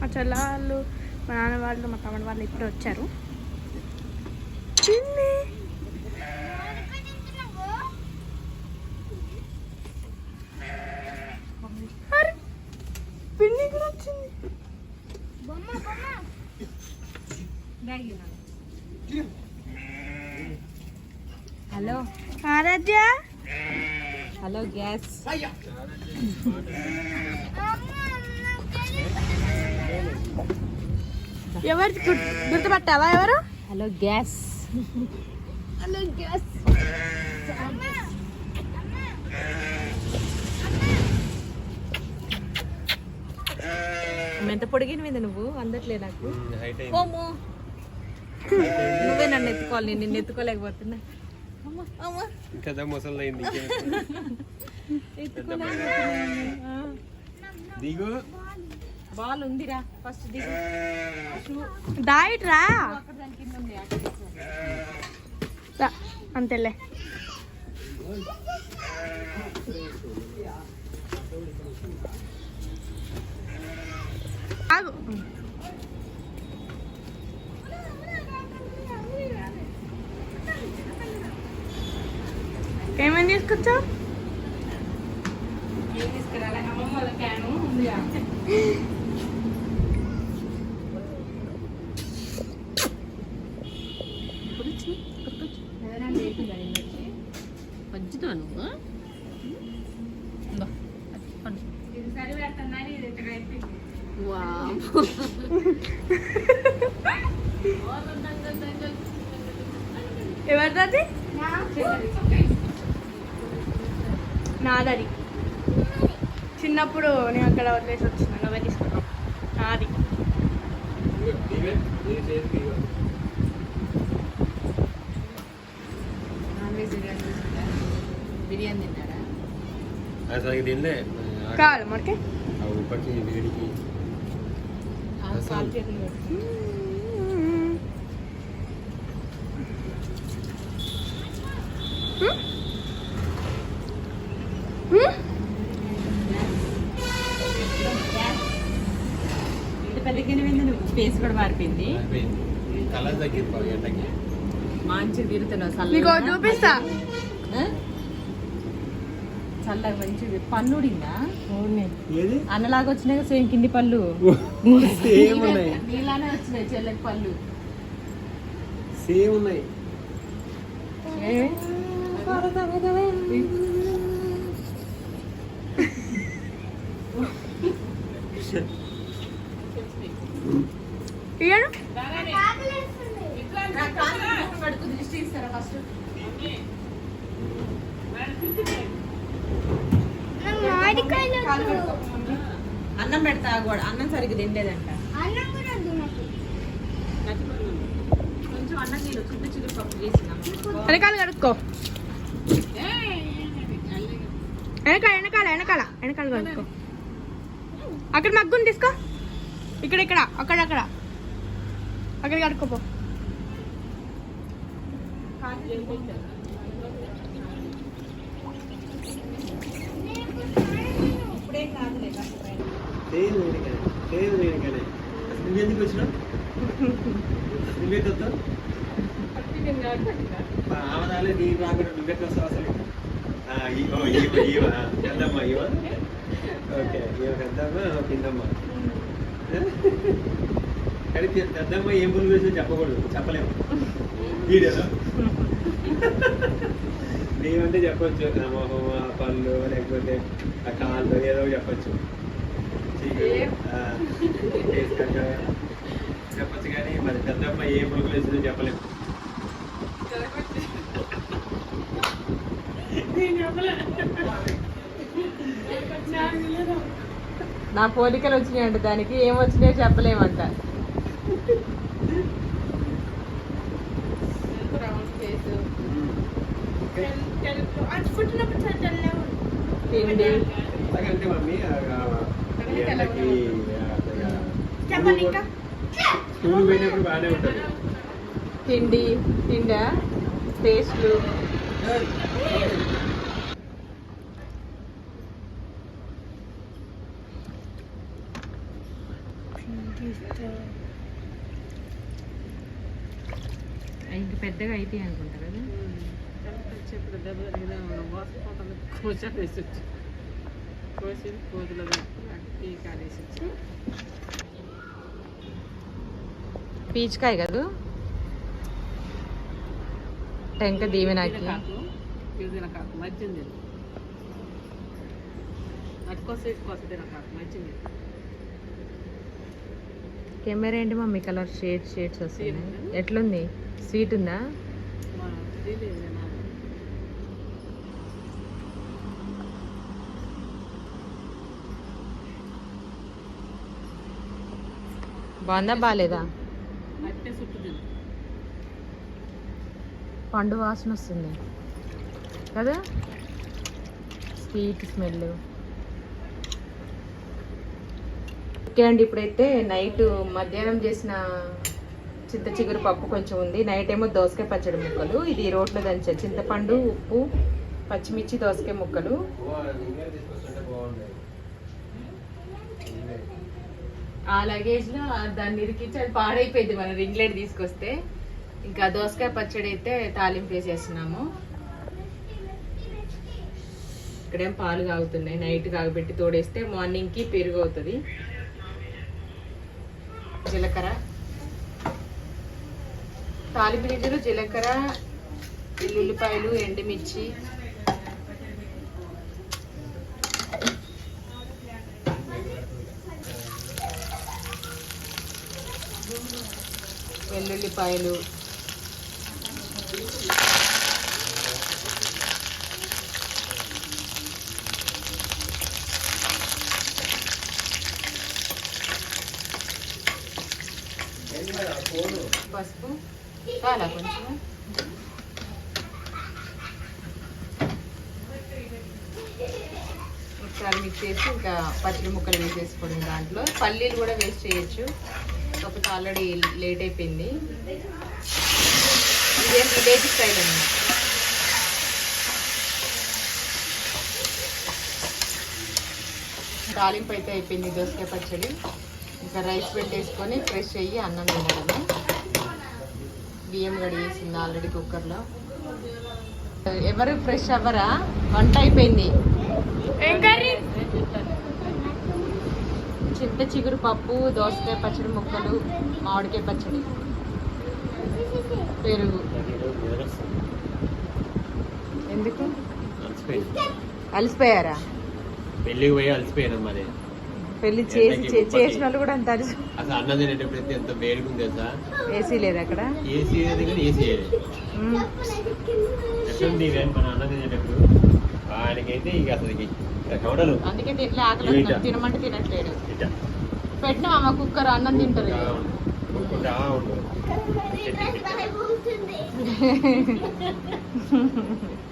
మా చెల్ల వాళ్ళు మా నాన్న వాళ్ళు మా తమ్ముడు వాళ్ళు ఇప్పుడే వచ్చారు. పిన్ని. అరే, పిన్ని కూడా వచ్చింది. హలో. ఆరాధ్య! Hello guys. ఎవరు గుర్- గుర్తుపట్టావా ఎవరు? Hello guys. Hello guys. ఎంత పొడిగిన మీద నువ్వు? అందట్లే నాకు. ఓమో. నువ్వే నన్ను ఎత్తుకోవాలి నేను నిన్ను ఎత్తుకోలేకపోతున్నా. అమ్మ, అమ్మ, ఇంకా ముసలి అయింది ఎత్తుకోలేకపోతున్నా. ఆ, దిగు. బాల్ ఉందిరా. ఫస్ట్ డైట్ రా. అంతేలే. ఆగు. ఏమేమి తీసుకొచ్చావు? ఏం తీసుకురాలే అమ్మమ్మ వాళ్ళ క్యాను ఉందిగా పంచుతావు నువ్వు ఎవరిది నాదది. చిన్నప్పుడు నేను అక్కడ వదిలేసి వచ్చిన నువ్వే తీసుకున్నావు నాది దిగు నీ చేతి దిగు నాన్ వెజ్ బిర్యానీ తీసుకుంటారా బిర్యానీ తిన్నారా? అసలు తినలే. కావాలి మనకి ఉప్పకి వేడికి. ఫేస్ కూడా మారిపోయింది. కలర్ తగ్గింది తిరుగుతున్నావు ఒకటి చూపిస్తా? చల్లగా మంచిగా పన్నుడిందా? ఏది? అన్నలాగా వచ్చినాయి సేమ్ కింది పళ్ళు. సేమ్ ఉన్నాయి. నీలానే వచ్చినాయి చెల్లకి పళ్ళు. సేమ్ ఉన్నాయి. ఇయ్యను అన్నం పెడతా కూడా అన్నం సరిగ్గా తినలేదంట. కొంచెం అన్నం నీళ్ళు చిన్న చిన్న పప్పు చేసినాం. వెనకాల కడుక్కో. వెనకాల వెనకాల వెనకాల వెనకాల కడుక్కో. అక్కడ మగ్గుని తీసుకో. ఇక్కడ ఇక్కడ అక్కడ అక్కడ. అక్కడ కడుక్కోపో ఇప్పుడేం కాదులే లేదు నేనికనే లేదు నేనికనే అసలు నువ్వెందుకు వచ్చినావు? నువ్వెందుకు ఆమదాలే నీ రాకుండా నువ్వెట్లా వస్తావు అసలు ఆ, ఈ- ఓ, ఈవ ఈవ పెద్దమ్మ ఈవ ఓకే ఈవ పెద్దమ్మ కిందమ్మ కానీ పెద్దమ్మ ఏం పులుగు వేసిందో చెప్పకూడదు చెప్పలేము. వీడియోలో నీవంటే చెప్పొచ్చు నా మొహం ఆ పళ్ళు లేకపోతే ఆ కాళ్ళు ఏదో ఒకటి చెప్పొచ్చు కానీ మరి పెద్దమ్మ ఏ పులుగు వేసిందో చెప్పలేము నా పోలికలు వచ్చినాయంట దానికి ఏం వచ్చినాయో చెప్పలేమంట. తిండి. ఎండకి స్కూల్ పోయినప్పుడు బాగానే ఉంటుంది. తిండి తిండా టేస్ట్లు ఇంక పెద్దగా అయితే అనుకుంటా కదా. కోస వేసి వచ్చి. కోసి కోతులు టీ కాలేసి పీచికాయ కదా? టెంక దీవెనాకి. కాకు ఇది కాకు మధ్యంది అటుకోస ఇటుకోస తిన కాకు మధ్యంది కెమెరా ఏంటి మమ్మీ కలర్ షేడ్ షేడ్స్ వస్తున్నాయి. ఎట్లుంది? స్వీట్ ఉందా మా తెలియదు నాకు బాగుందా? బాగాలేదా? పండు వాసన వస్తుంది. కదా? Sweet smell. ఓకే అండి ఇప్పుడైతే నైట్ మధ్యాహ్నం చేసిన చింత చిగురు పప్పు కొంచెం ఉంది. నైట్ ఏమో దోసకాయ పచ్చడి ముక్కలు. ఇది రోట్లో దంచా చింతపండు ఉప్పు పచ్చిమిర్చి దోసకాయ ముక్కలు. ఆ లగేజ్లో దాన్ని ఇరికించి అది పాడైపోయింది మనం రింగ్లెట్ తీసుకొస్తే. ఇంకా దోసకాయ పచ్చడి అయితే తాలింపు వేసేస్తున్నాము. ఇక్కడేం పాలు కాగుతున్నాయి నైట్ కాగబెట్టి తోడేస్తే మార్నింగ్కి పెరుగు అవుతుంది జీలకర్ర. తాలింపు గింజలు జీలకర్ర ఉల్లిపాయలు ఎండుమిర్చి వెల్లుల్లిపాయలు పసుపు చాలా కొంచెం. ఒకసారి మిక్స్ చేసి ఇంకా పచ్చడి ముక్కలు వేసేసుకోండి దాంట్లో. పల్లీలు కూడా వేస్ట్ చేయొచ్చు. కాకపోతే ఆల్రెడీ లేట్ అయిపోయింది. ఇదేం విలేజ్ స్టైల్ అండి తాలింపు అయితే అయిపోయింది దోసకాయ పచ్చడి. ఇంకా రైస్ పెట్టేసుకొని ఫ్రెష్ అయ్యి అన్నం తినడమే బియ్యం కడిగేసింది ఆల్రెడీ కుక్కర్లో. ఎవరు ఫ్రెష్ అవ్వరా? వంట అయిపోయింది. ఏం కర్రీ? చింత చిగురు పప్పు దోసకాయ పచ్చడి ముక్కలు మామిడికాయ పచ్చడి. పెరుగు. ఎందుకు? అలసిపోయారా? పెళ్ళికి పోయి అలసిపోయినాం మరి. పెళ్ళి చేసి చే- చేసిన వాళ్ళు కూడా అంత అలసి అసలు అన్నం తినేటప్పుడు అయితే ఎంత వేడిగా తెలుసా? ఏసీ లేదు అక్కడ? ఏసీ అది కానీ ఏసీ ఇవేం మన అన్నం తినేటప్పుడు? ఆయనకైతే ఇక అసలు అందుకే ఇట్లా ఆకలి. తినమంటే తినట్లేడు. ఇట్లా పెట్టిన అమ్మ కుక్కర్ అన్నం తింటారు ఆ